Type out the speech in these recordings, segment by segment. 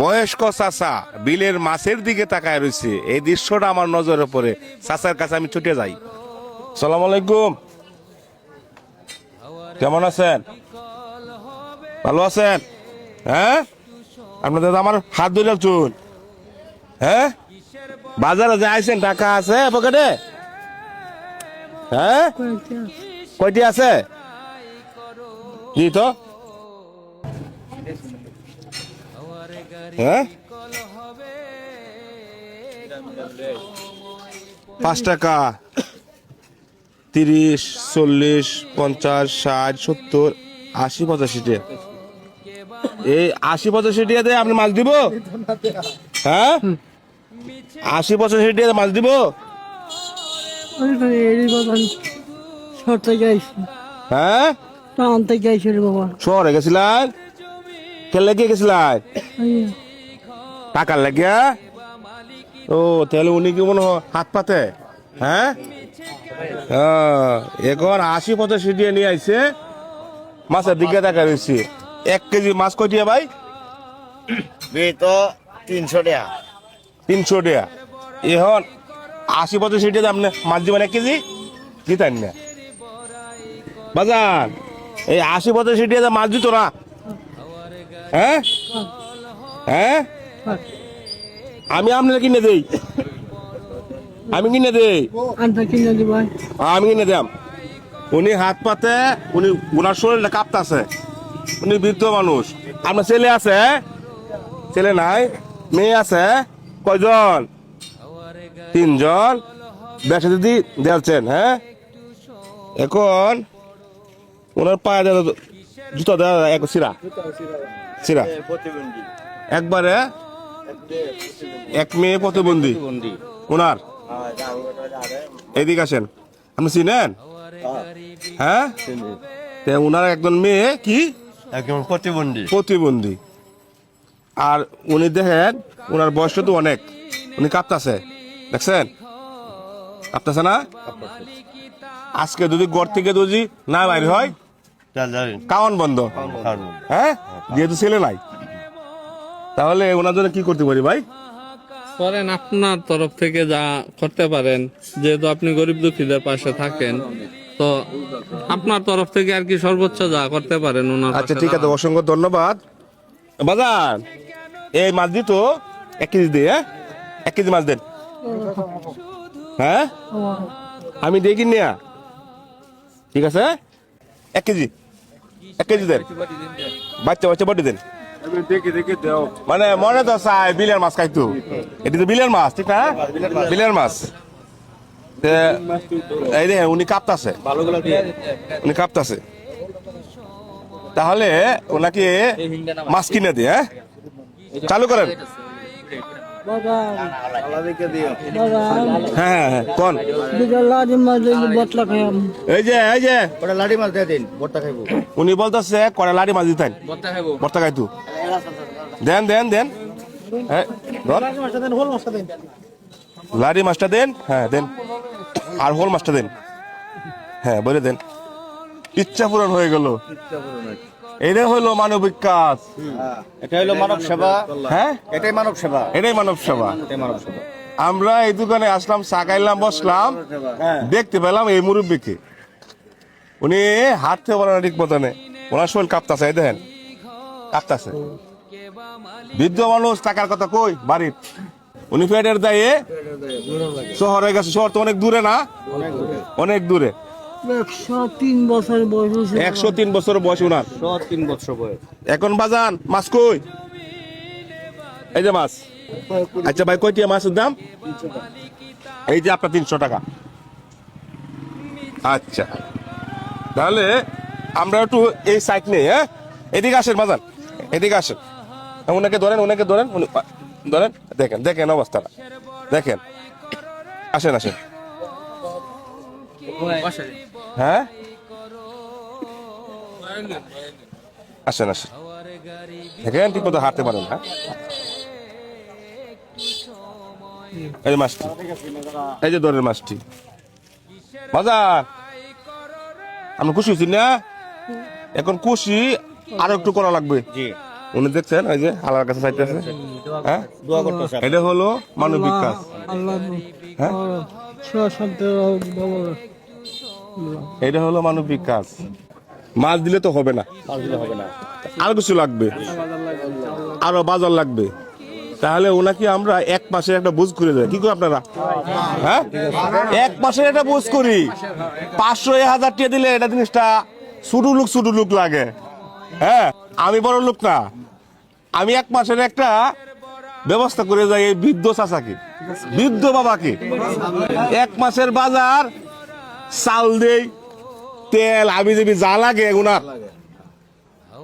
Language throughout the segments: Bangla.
বয়স্ক চাচা বিলের মাছের দিকে তাকায় রয়েছে। এই দৃশ্যটা আমার নজরে পড়ে চাচার কাছে আমি ছুটে যাই। সালাম আলাইকুম। কেমন আছেন? ভালো আছেন? হ্যাঁ? আপনাদের আমার হাত ধরে চুন। হ্যাঁ? বাজারে যে আইছেন টাকা আছে পকেটে? হ্যাঁ? কয়টি আছে? কি তো? হ্যাঁ? পাঁচ টাকা। তিরিশ চল্লিশ পঞ্চাশ ষাট সত্তর আশি পঁচাশি টাকা এই আশি পঁচাশি টাকা দিয়ে আপনি মাছ দিব? হ্যাঁ? আশি পঁচাশি টাকা মাছ দিব? হ্যাঁ? শহরে গেছিলেন? খেলে গিয়ে গেছিলেন এই টাকার লাগিয়া? ও তাহলে উনি কি মনে হাত পাতে? হ্যাঁ? এখন আশি পঁচাশি দিয়ে নিয়ে আইছে। মাছের দিকে দেখা রয়েছে। এক কেজি মাছ কয়টিয়া ভাই? তো তিনশো টাকা। তিনশো টাকা। এখন আশি পঁচাশি টাকা আপনি মাছ দিবেন এক কেজি? দিতেন না। বাজান এই আশি পঁচাশি টাকা মাছ দিত না। হ্যাঁ? হ্যাঁ? আমি আপনার কিনে দেই। আমি কিনে দেই। ভাই আমি কিনে দিলাম উনি হাত পাতে উনি ওনার শরীরটা কাঁপতাছে। উনি বৃদ্ধ মানুষ। আপনার ছেলে আছে? ছেলে নাই? মেয়ে আছে? কয়জন? তিনজন। ব্যবসা দিদি দেখছেন হ্যাঁ? এখন ওনার পায়ে দেওয়া জুতো দেওয়া এক সিরা। সিরা? প্রতিবন্ধী। একবারে? এক মেয়ে প্রতিবন্ধী। ওনার? এদিকে আসেন। আপনি চিনেন? হ্যাঁ? ওনার একজন মেয়ে কি? একদম প্রতিবন্ধী। প্রতিবন্ধী। আর উনি দেখেন ওনার বয়স তো অনেক। উনি কাঁপতাছে। দেখছেন? কাঁপতাছে না? আজকে যদি গড় থেকে যদি না বাইর হয় কাওয়ান বন্ধ। হ্যাঁ? যেহেতু ছেলে নাই। তাহলে ওনার জন্য কি করতে পারি ভাই? করেন আপনার তরফ থেকে যা করতে পারেন। যেহেতু আপনি গরিব দুঃখীদের পাশে থাকেন তো আপনার তরফ থেকে আর কি সর্বোচ্চ যা করতে পারেন ওনার আচ্ছা ঠিক আছে অসংখ্য ধন্যবাদ। বাজার এই মাছ দিত এক কেজি দিয়ে হ্যাঁ? এক কেজি মাছ দেন। হ্যাঁ? আমি দেখি নিয়া ঠিক আছে এক কেজি। এক কেজি দেন বাচ্চা বাচ্চা বডি দেন। মানে মনে তো চাই বিলের মাছ খাইতো। এটি তো বিলের মাছ ঠিক না? বিলের মাছ। এই দেখেন উনি কাঁপতাছে। উনি কাঁপতাছে। তাহলে ওনাকে মাছ কিনে দিয়ে হ্যাঁ? চালু করেন। হ্যাঁ হ্যাঁ কোন লাড়ি মাছ বটলা খাই আমি এই যে এই যে। ওটা মাছ দিয়ে দিন ভোটটা খাইবো। উনি বলতেছে করে লাড়ি মাছ দিতেন। বর্তা খাইতু। দেন দেন দেন। লাড়ি মাছটা দেন হ্যাঁ দেন। আর হোল মাছটা দেন। হ্যাঁ বলে দেন। ইচ্ছা পূরণ হয়ে গেল। এটা হলো মানবিক কাজ। এটা হলো মানব সেবা। হ্যাঁ? এটাই মানব সেবা। এটাই মানব সেবা। এটাই মানব সেবা। আমরা এই দোকানে আসলাম চা খাইলাম বসলাম। দেখতে পেলাম এই মুরব্বীকে। উনি হাঁটতে পারে না ঠিক মতনে। ওনার শরীর কাঁপতাছে এই দেখেন। কাঁপতাছে। বৃদ্ধ মানুষ টাকার কথা কই? বাড়ির। উনি পেটের দায়ে শহরে গেছে। শহর তো অনেক দূরে না? অনেক দূরে। একশো তিন বছর বয়স হয়েছে একশো তিন বছর বয়স উনার তিন বছর বয়স। এখন বাজান মাছ কই? এই যে মাছ। আচ্ছা ভাই কয়টিয়া মাছের দাম? এই যে আপনার তিনশো টাকা। আচ্ছা। তাহলে আমরা একটু এই সাইড নেই হ্যাঁ? এদিকে আসেন বাজান এদিকে আসেন। ওনাকে ধরেন ওনাকে ধরেন উনি ধরেন দেখেন দেখেন অবস্থাটা। দেখেন। আসেন আসেন। হ্যাঁ? আসেন আসেন। দেখেন ঠিক মতো হাঁটতে পারেন হ্যাঁ এই যে মাছটি। এই যে দরের মাছটি। বাজার আমরা খুশি হয়েছি না? এখন খুশি আরও একটু করা লাগবে। উনি দেখছেন ওই যে আল্লাহর কাছে চাইতেছে হ্যাঁ? এটা হলো মানবিক কাজ। হ্যাঁ? এটা হলো মানবিক কাজ। মাছ দিলে তো হবে না। আরও কিছু লাগবে? আরও বাজার লাগবে। তাহলে ওনাকে আমরা এক মাসে একটা বুঝ করে দেয় কি করে আপনারা? হ্যাঁ? এক মাসে একটা বুঝ করি। পাঁচশো হাজার টাকা দিলে এটা জিনিসটা ছোটো লুক ছোটো লুক লাগে। হ্যাঁ? আমি বড় লোক না। আমি এক মাসের একটা ব্যবস্থা করে যাই এই বৃদ্ধ চাচাকে। বৃদ্ধ বাবাকে। এক মাসের বাজার চাল দেই তেল আবি যাবি যা লাগে ওনার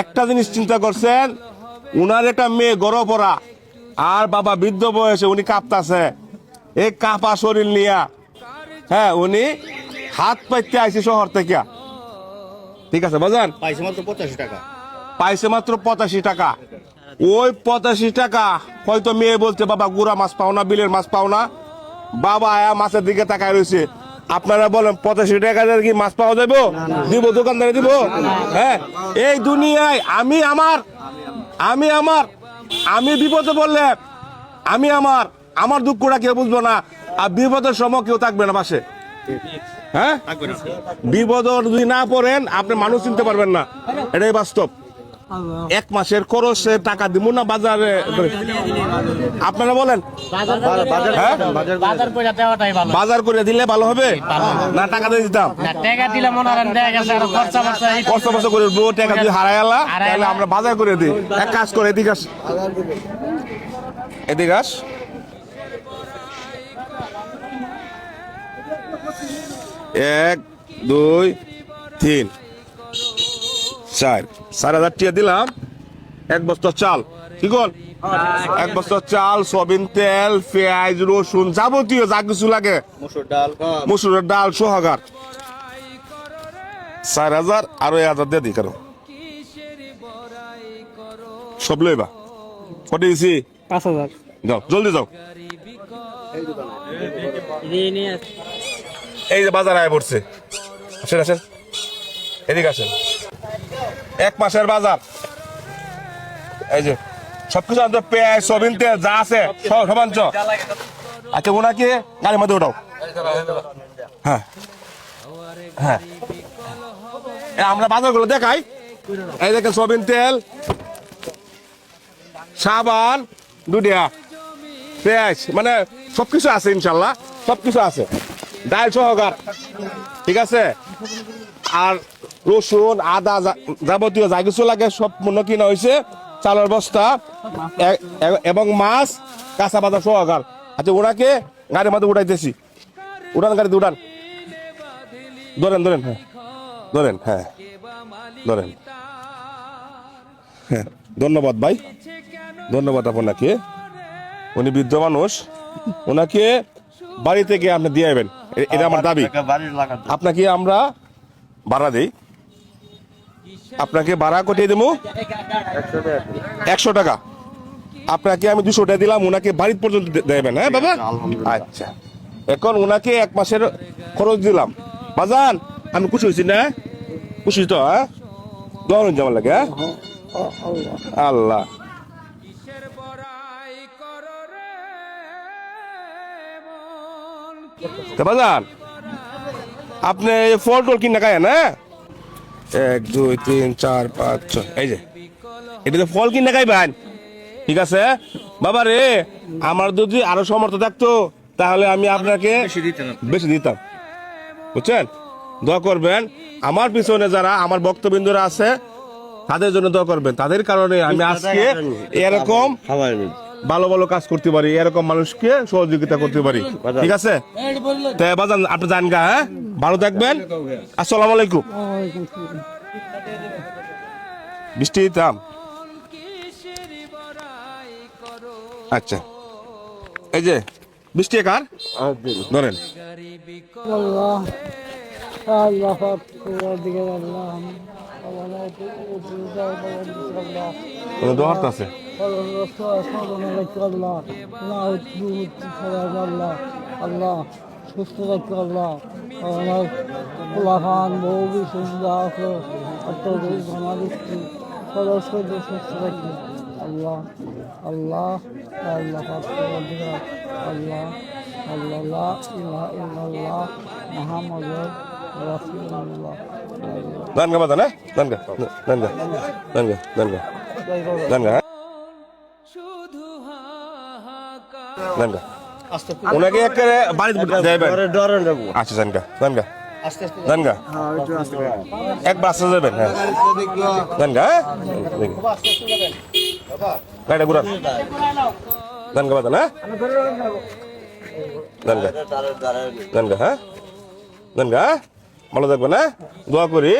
একটা জিনিস চিন্তা করছেন উনার একটা মেয়ে গড় পড়া আর বাবা বৃদ্ধ বয়সে উনি কাঁপতাছে। এই কাঁপা শরীর নিয়া হ্যাঁ উনি হাত পাইতে আইছে শহর থেকে। ঠিক আছে বাজান? পাইছে মাত্র পঁচাশি টাকা। পাইছে মাত্র পঁচাশি টাকা। ওই পঁচাশি টাকা হয়তো মেয়ে বলছে বাবা গুড়া মাছ পাও না বিলের মাছ পাও না। বাবা আয়া মাছের দিকে তাকায় রয়েছে আপনারা বলেন পঁচাশি টাকা দিয়ে কি মাছ পাওয়া যাব দিব দোকানদারে দিব? হ্যাঁ এই দুনিয়ায় আমি আমার আমি আমার আমি বিপদে বললে আমি আমার আমার দুঃখটা কেউ বুঝব না আর বিপদের সময় কেউ থাকবে না পাশে। হ্যাঁ? বিপদ যদি না পড়েন আপনি মানুষ চিনতে পারবেন না। এটাই বাস্তব। এক মাসের খরচে টাকা দিব না বাজারে আপনারা বলেন। হ্যাঁ? বাজার করে দেওয়াটাই ভালো। বাজার করে দিলে ভালো হবে? না টাকা দিয়ে দিতাম। না টাকা দিলে মনে হয় দেখা গেছে আরও খরচা কষ্ট করে টাকা দিয়ে হারাই আলা। তাহলে আমরা বাজার করে দিই। এক কাজ করে এদিকে আস। এদিকে আস। এক দুই তিন। চার। চার হাজার টিয়া দিলাম। এক বস্তা চাল। কি কর এক বস্তা চাল সয়াবিন তেল পেঁয়াজ রসুন যাবতীয় যা কিছু লাগে। মসুর ডাল মসুরের ডাল সোহাগার। চার হাজার আরও এক হাজার দিয়ে দিই কারও। সব লইবা। কত দিছি? পাঁচ হাজার। যাও জলদি যাও। এই যে বাজার আয় পড়ছে। আসেন আসেন। এদিকে আসেন। এক মাসের বাজার। এই যে, সবকিছু আনতে পেঁয়াজ সবিন তেল, যা আছে, সব আনছ আচ্ছা ওনাকে গাড়ির মধ্যে ওঠাও হ্যাঁ। হ্যাঁ। আমরা বাজারগুলো দেখাই। এই দেখেন সবিন তেল, সাবান দুটিয়া পেঁয়াজ মানে সবকিছু আছে ইনশাল্লাহ, সবকিছু আছে। ডাল সহকার, ঠিক আছে? আর রসুন আদা যাবতীয় যা কিছু লাগে সব মনে কিনা হয়েছে চালের বস্তা এবং মাছ কাঁচা বাজার সহকার। আচ্ছা ওনাকে গাড়ির মধ্যে উঠাইতেছি। উড়ান গাড়িতে উড়ান ধরেন ধরেন হ্যাঁ। ধরেন হ্যাঁ। ধরেন। হ্যাঁ ধন্যবাদ ভাই। ধন্যবাদ আপনাকে। উনি বৃদ্ধ মানুষ। ওনাকে বাড়ি থেকে আপনি দিয়ে যাবেন এটা আমার দাবি। আপনাকে আমরা ভাড়া দিই। আপনাকে ভাড়া কটিয়ে দেবো। একশো টাকা। আপনাকে আমি দুশো টাকা দিলাম ওনাকে বাড়ির পর্যন্ত দেবেন হ্যাঁ বাবা? আচ্ছা। এখন ওনাকে এক মাসের খরচ দিলাম। বাজান আমি খুশি হয়েছি না? খুশি তো হ্যাঁ? যেমন লাগে হ্যাঁ? আল্লাহ। বাজান আপনি ফল টল কিনে খায় না এক দুই তিন চার পাঁচ ছয়। এই যে। এটাতে ফল কিনে খাইবেন? ঠিক আছে? বাবা রে আমার যদি আরও সমর্থ থাকতো তাহলে আমি আপনাকে বেশি দিতাম। বুঝছেন? দোয়া করবেন। আমার পিছনে যারা আমার বক্তবিন্দুরা আছে তাদের জন্য দোয়া করবেন। তাদের কারণে আমি আজকে এরকম খাবার। ভালো ভালো কাজ করতে পারি, এরকম মানুষকে সহযোগিতা করতে পারি। ঠিক আছে? আপনি জান গা হ্যাঁ? ভালো থাকবেন। আসসালামু আলাইকুম। বৃষ্টি দিতাম। আচ্ছা। এই যে, বৃষ্টি কার? ধরেন। দোহার আছে? আল্লাহ আল্লাহ আল্লাহ সুস্থ রাখতে আল্লাহ আমার পোলা খান বউ সুন্দর আছে আমার স্ত্রী খরচ করে সুস্থ রাখি আল্লাহ আল্লাহ আল্লাহ পরবর্তীকার আল্লাহ আল্লাহ লা ইলাহা ইল্লাল্লাহ মুহাম্মাদুর রাসূলুল্লাহ গান গা বাজান হ্যাঁ গান গা গান গা গান গা গান গা গান গা হ্যাঁ? গান গা ওনাকে একেবারে বাড়িতে যাইবেন আচ্ছা গান গা গান গা আস্তে আস্তে। গান গা একবার আসতে যাবেন হ্যাঁ। গান গা হ্যাঁ? গাড়িটা ঘুরান। গান গা বাজান হ্যাঁ? গান গা গান গা হ্যাঁ? গান গা ভালো থাকবেন হ্যাঁ? দোয়া করি।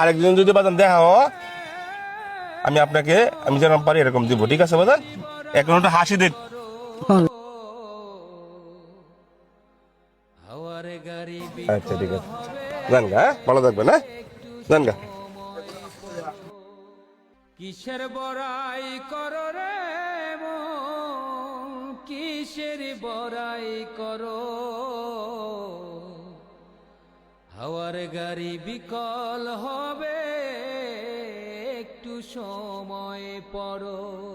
আরেকজন যদি বাজান দেখা আমি আপনাকে আমি যেরকম পারি এরকম দিব। ঠিক আছে বাজান? এখন একটা হাসি দিন আচ্ছা ঠিক আছে। গান গা হ্যাঁ? ভালো থাকবেন হ্যাঁ? গা। কিসের বড়াই করো রে কিসের বড়াই করো? গাড়ি বিকল হবে, একটু সময় পড়ো।